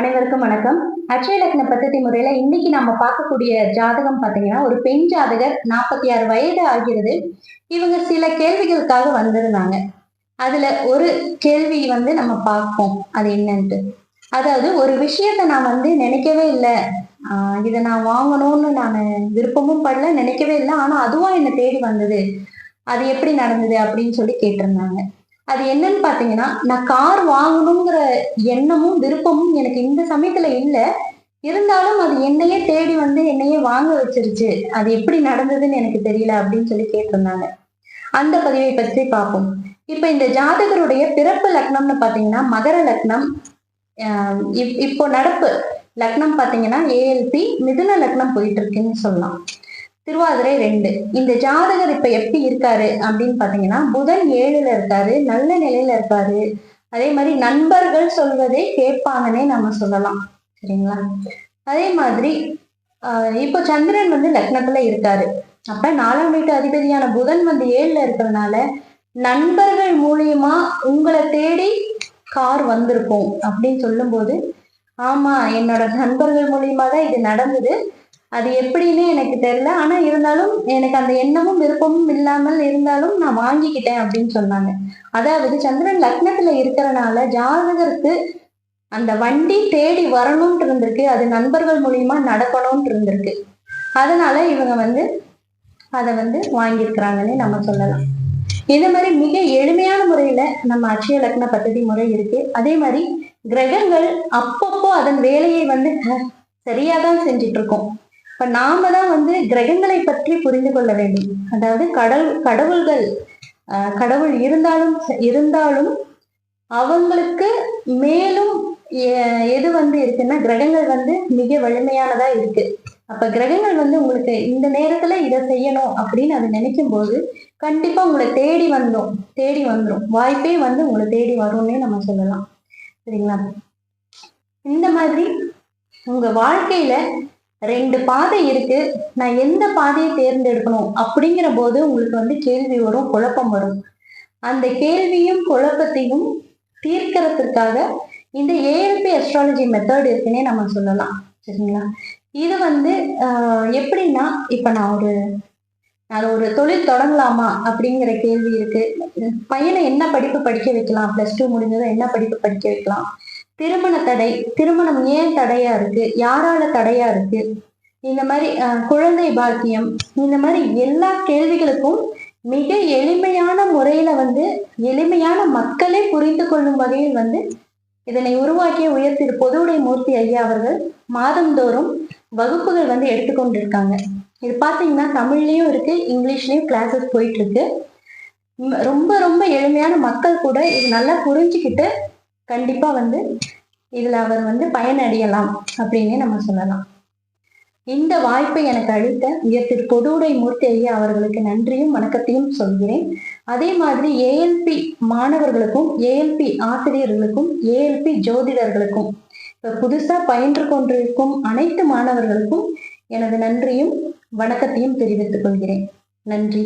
அனைவருக்கும் வணக்கம். அட்சய லக்ன பத்ததி முறையில இன்னைக்கு நம்ம பார்க்கக்கூடிய ஜாதகம் பாத்தீங்கன்னா ஒரு பெண் ஜாதகர் நாற்பத்தி ஆறு வயது ஆகிறது. இவங்க சில கேள்விகளுக்காக வந்திருந்தாங்க. அதுல ஒரு கேள்வி வந்து நம்ம பார்ப்போம். அது என்னன்ட்டு. அதாவது ஒரு விஷயத்த நான் வந்து நினைக்கவே இல்லை. ஆஹ் இதை நான் வாங்கணும்னு நான் விருப்பமும் படல நினைக்கவே இல்லை. ஆனா அதுவா என்னை தேடி வந்தது. அது எப்படி நடந்தது அப்படின்னு சொல்லி கேட்டிருந்தாங்க. அது என்னன்னு பாத்தீங்கன்னா நான் கார் வாங்கணுங்கிற எண்ணமும் விருப்பமும் எனக்கு இந்த சமயத்துல இல்ல. இருந்தாலும் அது என்னையே தேடி வந்து என்னையே வாங்க வச்சிருச்சு. அது எப்படி நடந்ததுன்னு எனக்கு தெரியல அப்படின்னு சொல்லி கேட்டிருந்தாங்க. அந்த பதிவை பற்றி பார்ப்போம். இப்ப இந்த ஜாதகருடைய பிறப்பு லக்னம்னு பாத்தீங்கன்னா மகர லக்னம் ஆஹ் இப்- இப்போ நடப்பு லக்னம் பாத்தீங்கன்னா ஏஎல்பி மிதுன லக்னம் போயிட்டு இருக்குன்னு சொல்லலாம். திருவாதிரை ரெண்டு. இந்த ஜாதகர் இப்ப எப்படி இருக்காரு அப்படின்னு பாத்தீங்கன்னா புதன் ஏழுல இருக்காரு நல்ல நிலையில இருக்காரு. அதே மாதிரி நண்பர்கள் சொல்வதை கேட்பாங்கன்னே நம்ம சொல்லலாம். சரிங்களா? அதே மாதிரி இப்போ சந்திரன் வந்து லக்னத்துல இருக்காரு. அப்ப நாலாம் வீட்டு அதிபதியான புதன் வந்து ஏழுல இருக்கிறதுனால நண்பர்கள் மூலியமா உங்களை தேடி கார் வந்திருக்கும் அப்படின்னு சொல்லும்போது ஆமா என்னோட நண்பர்கள் மூலியமா தான் இது நடந்தது. அது எப்படின்னு எனக்கு தெரியல. ஆனா இருந்தாலும் எனக்கு அந்த எண்ணமும் விருப்பமும் இல்லாமல் இருந்தாலும் நான் வாங்கிக்கிட்டேன் அப்படின்னு சொன்னாங்க. அதாவது சந்திரன் லக்னத்துல இருக்கிறனால ஜாதகருக்கு அந்த வண்டி தேடி வரணும்னு இருந்திருக்கு. அது நண்பர்கள் மூலியமா நடக்கணும்னு இருந்திருக்கு. அதனால இவங்க வந்து அதை வந்து வாங்கியிருக்கிறாங்கன்னு நம்ம சொல்லலாம். இந்த மாதிரி மிக எளிமையான முறையில நம்ம அட்சய லக்ன பദ്ധதி முறை இருக்கு. அதே மாதிரி கிரகங்கள் அப்பப்போ அதன் வேலையை வந்து சரியாதான் செஞ்சிட்டு இருக்கோம். இப்ப நாம தான் வந்து கிரகங்களை பற்றி புரிந்து கொள்ள வேண்டும். அதாவது கடல் கடவுள்கள் கடவுள் இருந்தாலும் இருந்தாலும் அவங்களுக்கு மேலும் எது வந்து இருக்குன்னா கிரகங்கள் வந்து மிக வலிமையானதா இருக்கு. அப்ப கிரகங்கள் வந்து உங்களுக்கு இந்த நேரத்துல இதை செய்யணும் அப்படின்னு அது நினைக்கும் போது கண்டிப்பா உங்களை தேடி வந்துடும் தேடி வந்துடும் வாய்ப்பே வந்து உங்களை தேடி வரும்னே நம்ம சொல்லலாம். சரிங்களா? இந்த மாதிரி உங்க வாழ்க்கையில ரெண்டு பாதை இருக்கு. நான் எந்த பாதையை தேர்ந்தெடுக்கணும் அப்படிங்கிற போது உங்களுக்கு வந்து கேள்வி வரும் குழப்பம் வரும். அந்த கேள்வியும் குழப்பத்தையும் தீர்க்கறதுக்காக இந்த ஏஎல்பி அஸ்ட்ராலஜி மெத்தட் இருக்குன்னே நம்ம சொல்லலாம். சரிங்களா? இது வந்து எப்படின்னா இப்போ நான் ஒரு நான் ஒரு தொழில் தொடங்கலாமா அப்படிங்கிற கேள்வி இருக்கு. பையனை என்ன படிப்பு படிக்க வைக்கலாம்? ப்ளஸ் டூ முடிஞ்சதும் என்ன படிப்பு படிக்க வைக்கலாம்? திருமண தடை திருமணம் ஏன் தடையா இருக்கு? யாரால தடையா இருக்கு? இந்த மாதிரி குழந்தை பாக்கியம் இந்த மாதிரி எல்லா கேள்விகளுக்கும் மிக எளிமையான முறையில வந்து எளிமையான மக்களே புரிந்து கொள்ளும் வகையில் வந்து இதனை உருவாக்கிய உயர்த்திரு பொதுவுடை மூர்த்தி ஐயா அவர்கள் மாதந்தோறும் வகுப்புகள் வந்து எடுத்துக்கொண்டிருக்காங்க இது பார்த்தீங்கன்னா தமிழ்லயும் இருக்கு இங்கிலீஷ்லயும் கிளாஸஸ் போயிட்டு இருக்கு. ரொம்ப ரொம்ப எளிமையான மக்கள் கூட இது நல்லா புரிஞ்சுக்கிட்டு கண்டிப்பா வந்து இதுல அவர் வந்து பயனடையலாம் அப்படின்னே நம்ம சொல்லலாம். இந்த வாய்ப்பை எனக்கு அளித்த உயர்த்திரு பொதுவுடை மூர்த்தி ஐயா அவர்களுக்கு நன்றியும் வணக்கத்தையும் சொல்கிறேன். அதே மாதிரி ஏஎல்பி மாணவர்களுக்கும் ஏஎல்பி ஆசிரியர்களுக்கும் ஏஎல்பி ஜோதிடர்களுக்கும் இப்ப புதுசா பயின்று கொண்டிருக்கும் அனைத்து மாணவர்களுக்கும் எனது நன்றியும் வணக்கத்தையும் தெரிவித்துக் கொள்கிறேன். நன்றி.